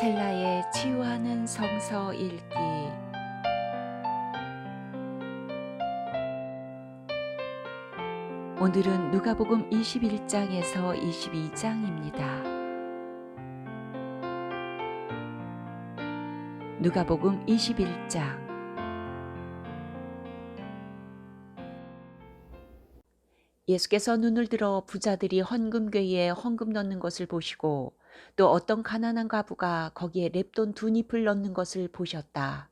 첼라의 치유하는 성서 읽기 오늘은 누가복음 21장에서 22장입니다. 누가복음 21장 예수께서 눈을 들어 부자들이 헌금괴에 헌금 넣는 것을 보시고 또 어떤 가난한 과부가 거기에 랩돈 두 잎을 넣는 것을 보셨다.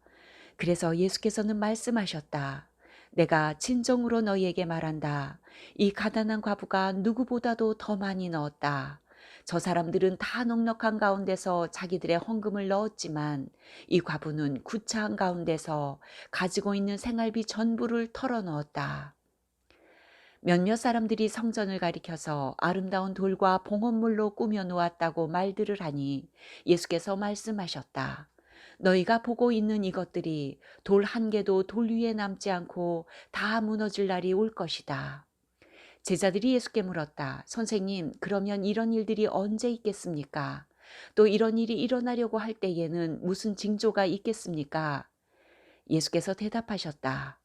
그래서 예수께서는 말씀하셨다. 내가 진정으로 너희에게 말한다. 이 가난한 과부가 누구보다도 더 많이 넣었다. 저 사람들은 다 넉넉한 가운데서 자기들의 헌금을 넣었지만 이 과부는 구차한 가운데서 가지고 있는 생활비 전부를 털어 넣었다. 몇몇 사람들이 성전을 가리켜서 아름다운 돌과 봉헌물로 꾸며 놓았다고 말들을 하니 예수께서 말씀하셨다. 너희가 보고 있는 이것들이 돌 한 개도 돌 위에 남지 않고 다 무너질 날이 올 것이다. 제자들이 예수께 물었다. 선생님, 그러면 이런 일들이 언제 있겠습니까? 또 이런 일이 일어나려고 할 때에는 무슨 징조가 있겠습니까? 예수께서 대답하셨다.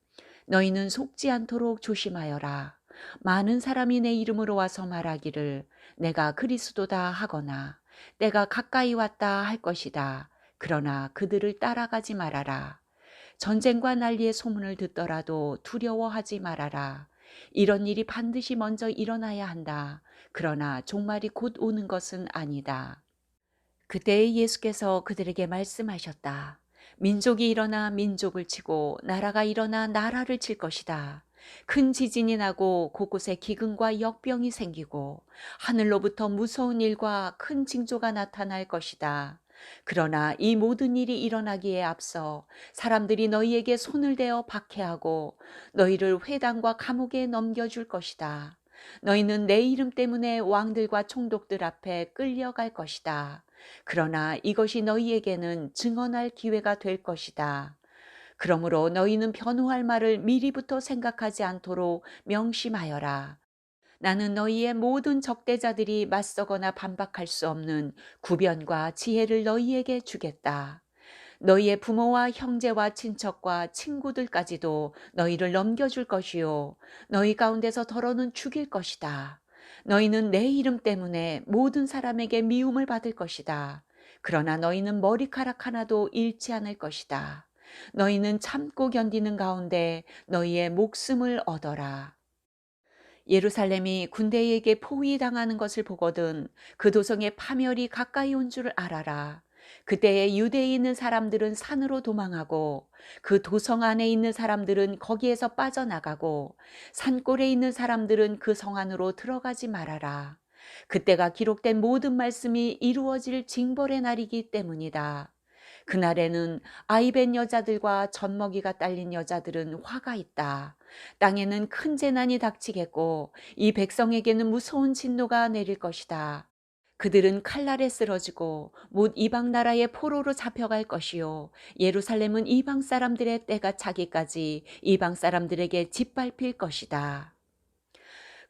너희는 속지 않도록 조심하여라. 많은 사람이 내 이름으로 와서 말하기를 내가 그리스도다 하거나 내가 가까이 왔다 할 것이다. 그러나 그들을 따라가지 말아라. 전쟁과 난리의 소문을 듣더라도 두려워하지 말아라. 이런 일이 반드시 먼저 일어나야 한다. 그러나 종말이 곧 오는 것은 아니다. 그때 예수께서 그들에게 말씀하셨다. 민족이 일어나 민족을 치고 나라가 일어나 나라를 칠 것이다. 큰 지진이 나고 곳곳에 기근과 역병이 생기고 하늘로부터 무서운 일과 큰 징조가 나타날 것이다. 그러나 이 모든 일이 일어나기에 앞서 사람들이 너희에게 손을 대어 박해하고 너희를 회당과 감옥에 넘겨줄 것이다. 너희는 내 이름 때문에 왕들과 총독들 앞에 끌려갈 것이다. 그러나 이것이 너희에게는 증언할 기회가 될 것이다. 그러므로 너희는 변호할 말을 미리부터 생각하지 않도록 명심하여라. 나는 너희의 모든 적대자들이 맞서거나 반박할 수 없는 구변과 지혜를 너희에게 주겠다. 너희의 부모와 형제와 친척과 친구들까지도 너희를 넘겨줄 것이요. 너희 가운데서 더러는 죽일 것이다. 너희는 내 이름 때문에 모든 사람에게 미움을 받을 것이다. 그러나 너희는 머리카락 하나도 잃지 않을 것이다. 너희는 참고 견디는 가운데 너희의 목숨을 얻어라. 예루살렘이 군대에게 포위당하는 것을 보거든 그 도성의 파멸이 가까이 온 줄 알아라. 그때에 유대에 있는 사람들은 산으로 도망하고 그 도성 안에 있는 사람들은 거기에서 빠져나가고 산골에 있는 사람들은 그 성 안으로 들어가지 말아라. 그때가 기록된 모든 말씀이 이루어질 징벌의 날이기 때문이다. 그날에는 아이벤 여자들과 젖먹이가 딸린 여자들은 화가 있다. 땅에는 큰 재난이 닥치겠고 이 백성에게는 무서운 진노가 내릴 것이다. 그들은 칼날에 쓰러지고 못 이방 나라의 포로로 잡혀갈 것이요 예루살렘은 이방 사람들의 때가 차기까지 이방 사람들에게 짓밟힐 것이다.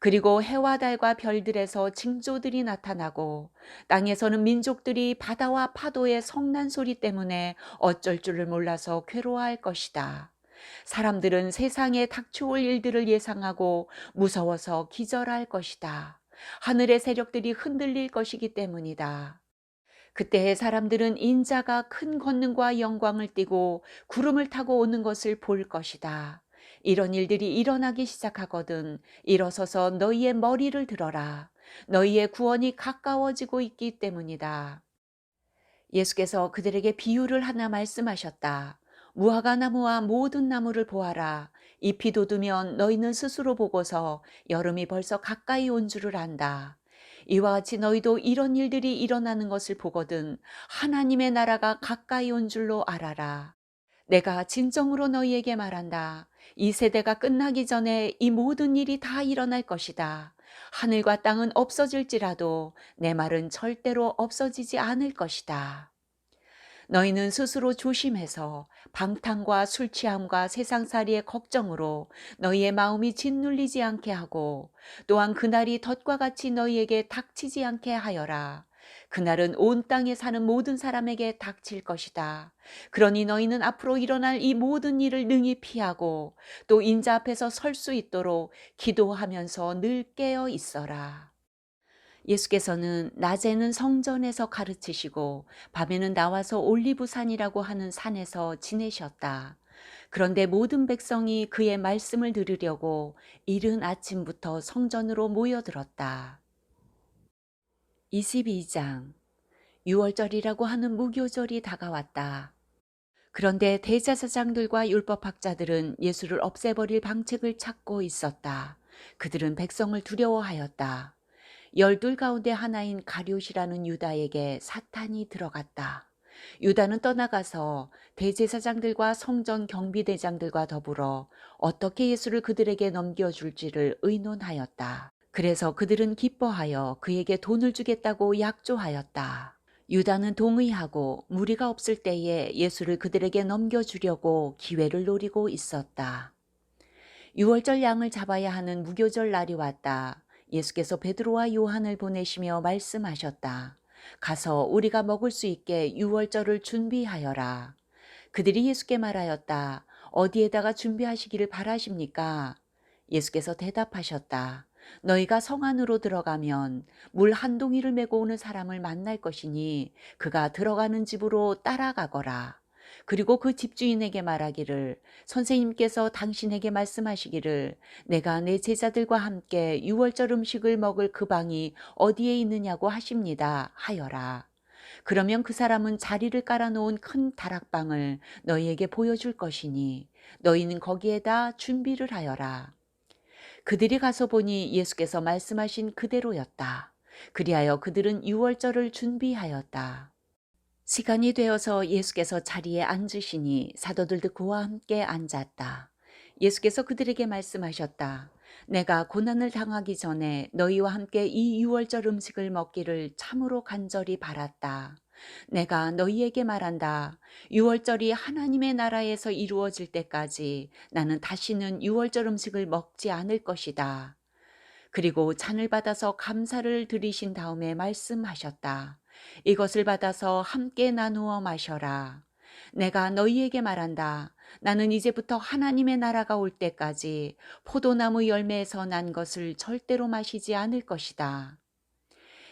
그리고 해와 달과 별들에서 징조들이 나타나고 땅에서는 민족들이 바다와 파도의 성난 소리 때문에 어쩔 줄을 몰라서 괴로워할 것이다. 사람들은 세상에 닥쳐올 일들을 예상하고 무서워서 기절할 것이다. 하늘의 세력들이 흔들릴 것이기 때문이다. 그때의 사람들은 인자가 큰 권능과 영광을 띠고 구름을 타고 오는 것을 볼 것이다. 이런 일들이 일어나기 시작하거든 일어서서 너희의 머리를 들어라. 너희의 구원이 가까워지고 있기 때문이다. 예수께서 그들에게 비유를 하나 말씀하셨다. 무화과 나무와 모든 나무를 보아라. 잎이 돋으면 너희는 스스로 보고서 여름이 벌써 가까이 온 줄을 안다. 이와 같이 너희도 이런 일들이 일어나는 것을 보거든 하나님의 나라가 가까이 온 줄로 알아라. 내가 진정으로 너희에게 말한다. 이 세대가 끝나기 전에 이 모든 일이 다 일어날 것이다. 하늘과 땅은 없어질지라도 내 말은 절대로 없어지지 않을 것이다. 너희는 스스로 조심해서 방탕과 술 취함과 세상살이의 걱정으로 너희의 마음이 짓눌리지 않게 하고 또한 그날이 덫과 같이 너희에게 닥치지 않게 하여라. 그날은 온 땅에 사는 모든 사람에게 닥칠 것이다. 그러니 너희는 앞으로 일어날 이 모든 일을 능히 피하고 또 인자 앞에서 설 수 있도록 기도하면서 늘 깨어 있어라. 예수께서는 낮에는 성전에서 가르치시고 밤에는 나와서 올리브산이라고 하는 산에서 지내셨다. 그런데 모든 백성이 그의 말씀을 들으려고 이른 아침부터 성전으로 모여들었다. 22장 6월절이라고 하는 무교절이 다가왔다. 그런데 대제사장들과 율법학자들은 예수를 없애버릴 방책을 찾고 있었다. 그들은 백성을 두려워하였다. 열둘 가운데 하나인 가룟이라는 유다에게 사탄이 들어갔다. 유다는 떠나가서 대제사장들과 성전 경비대장들과 더불어 어떻게 예수를 그들에게 넘겨줄지를 의논하였다. 그래서 그들은 기뻐하여 그에게 돈을 주겠다고 약조하였다. 유다는 동의하고 무리가 없을 때에 예수를 그들에게 넘겨주려고 기회를 노리고 있었다. 6월절 양을 잡아야 하는 무교절 날이 왔다. 예수께서 베드로와 요한을 보내시며 말씀하셨다. 가서 우리가 먹을 수 있게 6월절을 준비하여라. 그들이 예수께 말하였다. 어디에다가 준비하시기를 바라십니까? 예수께서 대답하셨다. 너희가 성 안으로 들어가면 물 한 동이를 메고 오는 사람을 만날 것이니 그가 들어가는 집으로 따라가거라. 그리고 그 집주인에게 말하기를 선생님께서 당신에게 말씀하시기를 내가 내 제자들과 함께 유월절 음식을 먹을 그 방이 어디에 있느냐고 하십니다 하여라. 그러면 그 사람은 자리를 깔아놓은 큰 다락방을 너희에게 보여줄 것이니 너희는 거기에다 준비를 하여라. 그들이 가서 보니 예수께서 말씀하신 그대로였다. 그리하여 그들은 유월절을 준비하였다. 시간이 되어서 예수께서 자리에 앉으시니 사도들도 그와 함께 앉았다. 예수께서 그들에게 말씀하셨다. 내가 고난을 당하기 전에 너희와 함께 이 유월절 음식을 먹기를 참으로 간절히 바랐다. 내가 너희에게 말한다. 유월절이 하나님의 나라에서 이루어질 때까지 나는 다시는 유월절 음식을 먹지 않을 것이다. 그리고 잔을 받아서 감사를 드리신 다음에 말씀하셨다. 이것을 받아서 함께 나누어 마셔라. 내가 너희에게 말한다. 나는 이제부터 하나님의 나라가 올 때까지 포도나무 열매에서 난 것을 절대로 마시지 않을 것이다.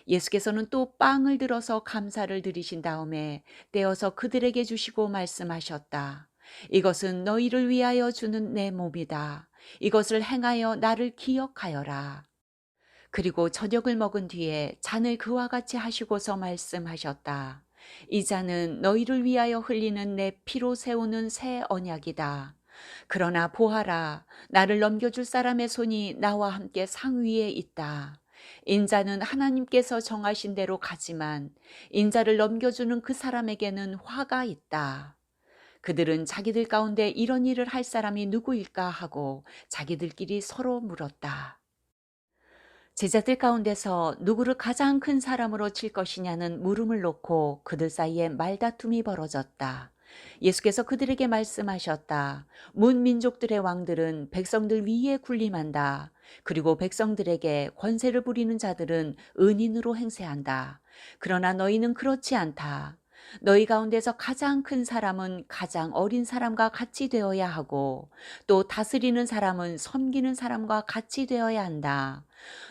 예수께서는 또 빵을 들어서 감사를 드리신 다음에 떼어서 그들에게 주시고 말씀하셨다. 이것은 너희를 위하여 주는 내 몸이다. 이것을 행하여 나를 기억하여라. 그리고 저녁을 먹은 뒤에 잔을 그와 같이 하시고서 말씀하셨다. 이 잔은 너희를 위하여 흘리는 내 피로 세우는 새 언약이다. 그러나 보아라, 나를 넘겨줄 사람의 손이 나와 함께 상 위에 있다. 인자는 하나님께서 정하신 대로 가지만 인자를 넘겨주는 그 사람에게는 화가 있다. 그들은 자기들 가운데 이런 일을 할 사람이 누구일까 하고 자기들끼리 서로 물었다. 제자들 가운데서 누구를 가장 큰 사람으로 칠 것이냐는 물음을 놓고 그들 사이에 말다툼이 벌어졌다. 예수께서 그들에게 말씀하셨다. 문 민족들의 왕들은 백성들 위에 군림한다. 그리고 백성들에게 권세를 부리는 자들은 은인으로 행세한다. 그러나 너희는 그렇지 않다. 너희 가운데서 가장 큰 사람은 가장 어린 사람과 같이 되어야 하고 또 다스리는 사람은 섬기는 사람과 같이 되어야 한다.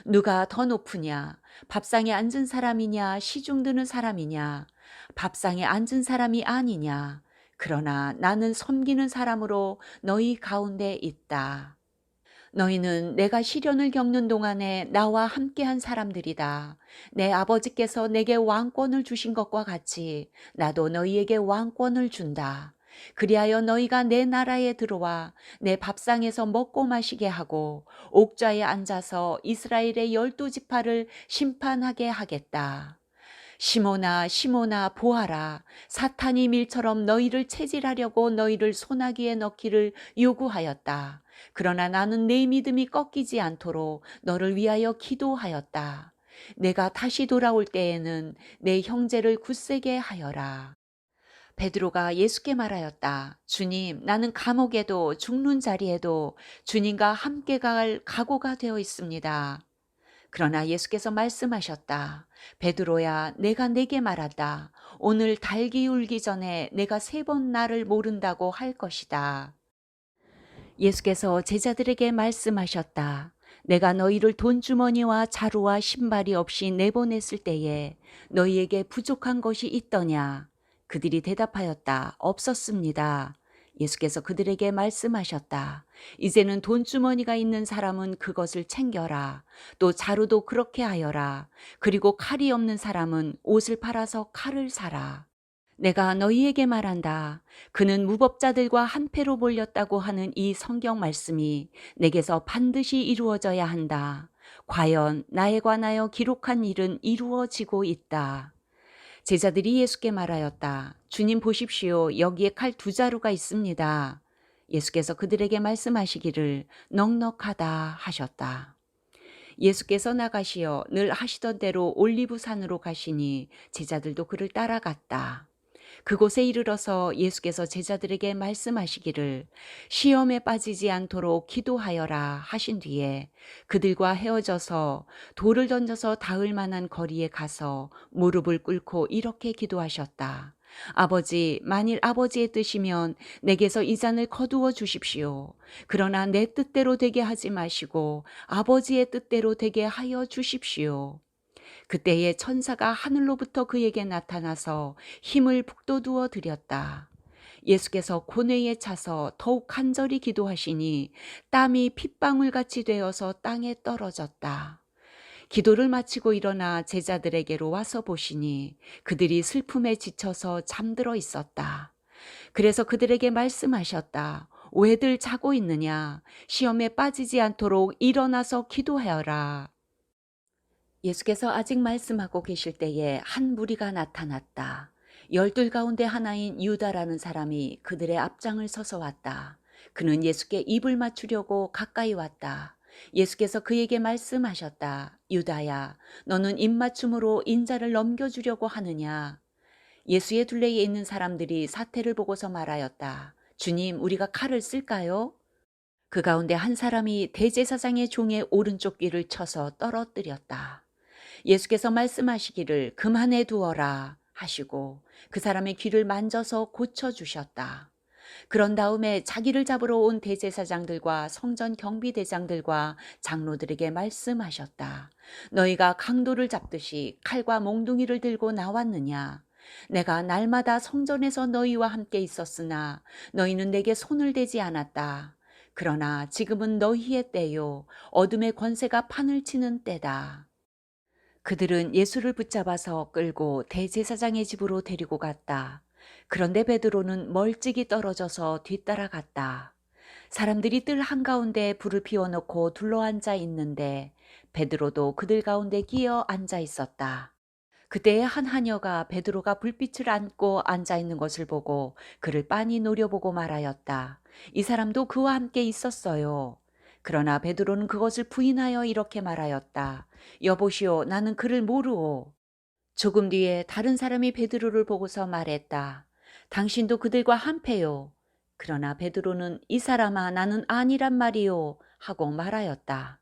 누가 더 높으냐? 밥상에 앉은 사람이냐? 시중 드는 사람이냐? 밥상에 앉은 사람이 아니냐? 그러나 나는 섬기는 사람으로 너희 가운데 있다. 너희는 내가 시련을 겪는 동안에 나와 함께한 사람들이다. 내 아버지께서 내게 왕권을 주신 것과 같이 나도 너희에게 왕권을 준다. 그리하여 너희가 내 나라에 들어와 내 밥상에서 먹고 마시게 하고 옥좌에 앉아서 이스라엘의 열두 지파를 심판하게 하겠다. 시모나 시모나 보아라 사탄이 밀처럼 너희를 체질하려고 너희를 소나기에 넣기를 요구하였다. 그러나 나는 내 믿음이 꺾이지 않도록 너를 위하여 기도하였다. 내가 다시 돌아올 때에는 내 형제를 굳세게 하여라. 베드로가 예수께 말하였다. 주님, 나는 감옥에도 죽는 자리에도 주님과 함께 갈 각오가 되어 있습니다. 그러나 예수께서 말씀하셨다. 베드로야, 내가 내게 말한다. 오늘 달기 울기 전에 내가 세 번 나를 모른다고 할 것이다. 예수께서 제자들에게 말씀하셨다. 내가 너희를 돈주머니와 자루와 신발이 없이 내보냈을 때에 너희에게 부족한 것이 있더냐? 그들이 대답하였다. 없었습니다. 예수께서 그들에게 말씀하셨다. 이제는 돈주머니가 있는 사람은 그것을 챙겨라. 또 자루도 그렇게 하여라. 그리고 칼이 없는 사람은 옷을 팔아서 칼을 사라. 내가 너희에게 말한다. 그는 무법자들과 한패로 몰렸다고 하는 이 성경 말씀이 내게서 반드시 이루어져야 한다. 과연 나에 관하여 기록한 일은 이루어지고 있다. 제자들이 예수께 말하였다. 주님 보십시오. 여기에 칼 두 자루가 있습니다. 예수께서 그들에게 말씀하시기를 넉넉하다 하셨다. 예수께서 나가시어 늘 하시던 대로 올리브산으로 가시니 제자들도 그를 따라갔다. 그곳에 이르러서 예수께서 제자들에게 말씀하시기를 시험에 빠지지 않도록 기도하여라 하신 뒤에 그들과 헤어져서 돌을 던져서 닿을 만한 거리에 가서 무릎을 꿇고 이렇게 기도하셨다. 아버지, 만일 아버지의 뜻이면 내게서 이 잔을 거두어 주십시오. 그러나 내 뜻대로 되게 하지 마시고 아버지의 뜻대로 되게 하여 주십시오. 그때에 천사가 하늘로부터 그에게 나타나서 힘을 북돋우어 드렸다. 예수께서 고뇌에 차서 더욱 간절히 기도하시니 땀이 핏방울같이 되어서 땅에 떨어졌다. 기도를 마치고 일어나 제자들에게로 와서 보시니 그들이 슬픔에 지쳐서 잠들어 있었다. 그래서 그들에게 말씀하셨다. 왜들 자고 있느냐? 시험에 빠지지 않도록 일어나서 기도하여라. 예수께서 아직 말씀하고 계실 때에 한 무리가 나타났다. 열둘 가운데 하나인 유다라는 사람이 그들의 앞장을 서서 왔다. 그는 예수께 입을 맞추려고 가까이 왔다. 예수께서 그에게 말씀하셨다. 유다야, 너는 입맞춤으로 인자를 넘겨주려고 하느냐? 예수의 둘레에 있는 사람들이 사태를 보고서 말하였다. 주님, 우리가 칼을 쓸까요? 그 가운데 한 사람이 대제사장의 종의 오른쪽 귀를 쳐서 떨어뜨렸다. 예수께서 말씀하시기를 그만해 두어라 하시고 그 사람의 귀를 만져서 고쳐주셨다. 그런 다음에 자기를 잡으러 온 대제사장들과 성전 경비대장들과 장로들에게 말씀하셨다. 너희가 강도를 잡듯이 칼과 몽둥이를 들고 나왔느냐? 내가 날마다 성전에서 너희와 함께 있었으나 너희는 내게 손을 대지 않았다. 그러나 지금은 너희의 때요. 어둠의 권세가 판을 치는 때다. 그들은 예수를 붙잡아서 끌고 대제사장의 집으로 데리고 갔다. 그런데 베드로는 멀찍이 떨어져서 뒤따라갔다. 사람들이 뜰 한가운데 불을 피워놓고 둘러앉아 있는데 베드로도 그들 가운데 끼어 앉아 있었다. 그때에 한 하녀가 베드로가 불빛을 안고 앉아 있는 것을 보고 그를 빤히 노려보고 말하였다. 이 사람도 그와 함께 있었어요. 그러나 베드로는 그것을 부인하여 이렇게 말하였다. 여보시오, 나는 그를 모르오. 조금 뒤에 다른 사람이 베드로를 보고서 말했다. 당신도 그들과 한패요. 그러나 베드로는 이 사람아 나는 아니란 말이요 하고 말하였다.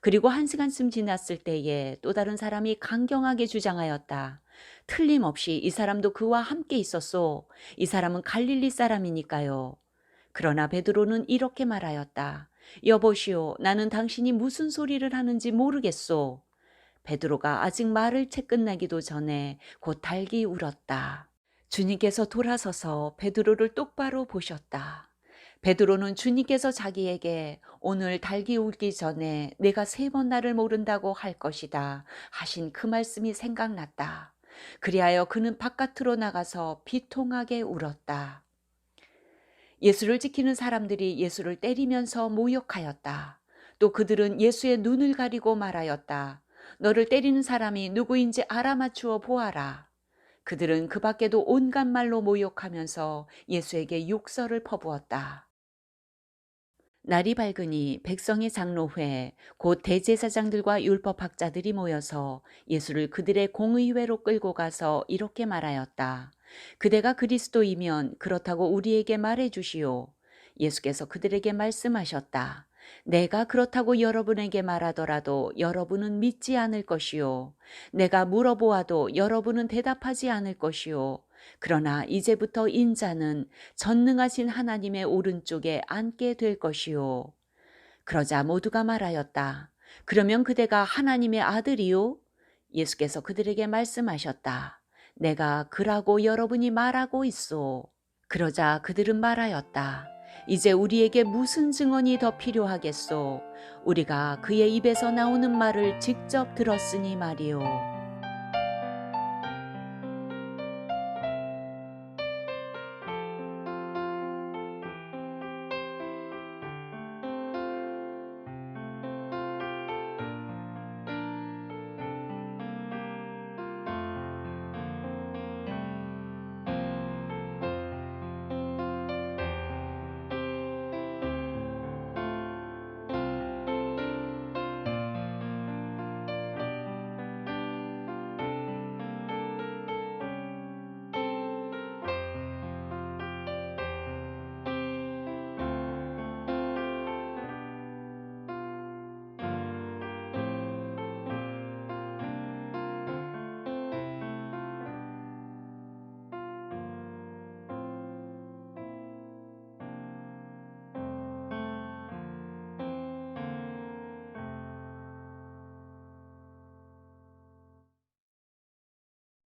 그리고 한 시간쯤 지났을 때에 또 다른 사람이 강경하게 주장하였다. 틀림없이 이 사람도 그와 함께 있었소. 이 사람은 갈릴리 사람이니까요. 그러나 베드로는 이렇게 말하였다. 여보시오, 나는 당신이 무슨 소리를 하는지 모르겠소. 베드로가 아직 말을 채 끝나기도 전에 곧 달기 울었다. 주님께서 돌아서서 베드로를 똑바로 보셨다. 베드로는 주님께서 자기에게 오늘 달기 울기 전에 내가 세 번 나를 모른다고 할 것이다 하신 그 말씀이 생각났다. 그리하여 그는 바깥으로 나가서 비통하게 울었다. 예수를 지키는 사람들이 예수를 때리면서 모욕하였다. 또 그들은 예수의 눈을 가리고 말하였다. 너를 때리는 사람이 누구인지 알아맞추어 보아라. 그들은 그 밖에도 온갖 말로 모욕하면서 예수에게 욕설을 퍼부었다. 날이 밝으니 백성의 장로회, 곧 대제사장들과 율법학자들이 모여서 예수를 그들의 공의회로 끌고 가서 이렇게 말하였다. 그대가 그리스도이면 그렇다고 우리에게 말해 주시오. 예수께서 그들에게 말씀하셨다. 내가 그렇다고 여러분에게 말하더라도 여러분은 믿지 않을 것이요. 내가 물어보아도 여러분은 대답하지 않을 것이요. 그러나 이제부터 인자는 전능하신 하나님의 오른쪽에 앉게 될 것이요. 그러자 모두가 말하였다. 그러면 그대가 하나님의 아들이요? 예수께서 그들에게 말씀하셨다. 내가 그라고 여러분이 말하고 있소. 그러자 그들은 말하였다. 이제 우리에게 무슨 증언이 더 필요하겠소? 우리가 그의 입에서 나오는 말을 직접 들었으니 말이요.